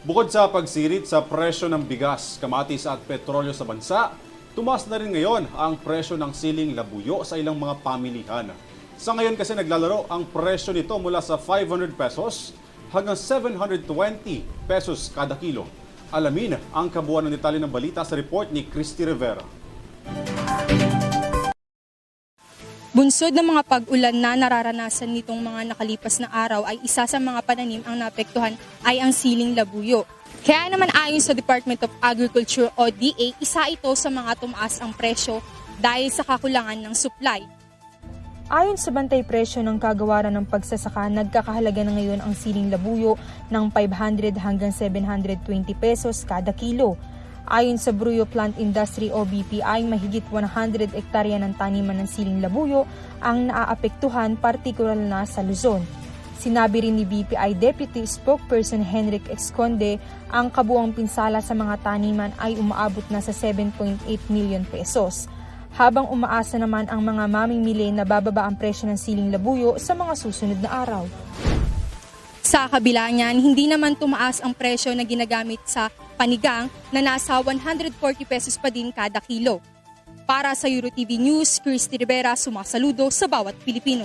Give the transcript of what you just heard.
Bukod sa pagsirit sa presyo ng bigas, kamatis at petrolyo sa bansa, tumaas na rin ngayon ang presyo ng siling labuyo sa ilang mga pamilihan. Sa ngayon kasi naglalaro ang presyo nito mula sa 500 pesos hanggang 720 pesos kada kilo. Alamin ang kabuuan ng detalye ng balita sa report ni Christy Rivera. Bunsod ng mga pag-ulan na nararanasan nitong mga nakalipas na araw ay isa sa mga pananim ang naapektuhan ay ang siling labuyo. Kaya naman ayon sa Department of Agriculture o DA, isa ito sa mga tumaas ang presyo dahil sa kakulangan ng supply. Ayon sa bantay presyo ng kagawaran ng pagsasaka, nagkakahalaga na ngayon ang siling labuyo ng 500 hanggang 720 pesos kada kilo. Ayon sa Bruyo Plant Industry o BPI, mahigit 100 ektarya ng taniman ng siling labuyo ang naaapektuhan partikular na sa Luzon. Sinabi rin ni BPI Deputy Spokesperson Henrik Exconde, ang kabuang pinsala sa mga taniman ay umaabot na sa 7.8 million pesos habang umaasa naman ang mga mamimili na bababa ang presyo ng siling labuyo sa mga susunod na araw. Sa kabila niyan, hindi naman tumaas ang presyo na ginagamit sa panigang na nasa 140 pesos pa din kada kilo. Para sa EuroTV News, Christy Rivera sumasaludo sa bawat Pilipino.